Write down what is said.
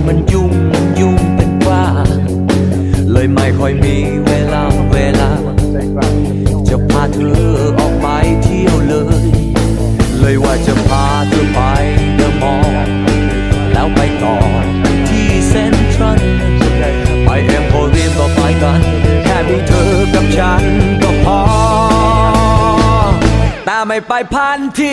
านมันยุ่งยุ่งเป็นว่าเลยไม่ค่อยมีเวลาเวลา จะพาเธอออกไปเที่ยวเลย เลยว่าจะพาเธอไปเดอะมอลล์แล้วไปต่อที่เซ็นทรัลไปเอ็มโพเรียมก็ไปกัน แค่มีเธอกับฉันก็พอ แต่ไม่ไปพันที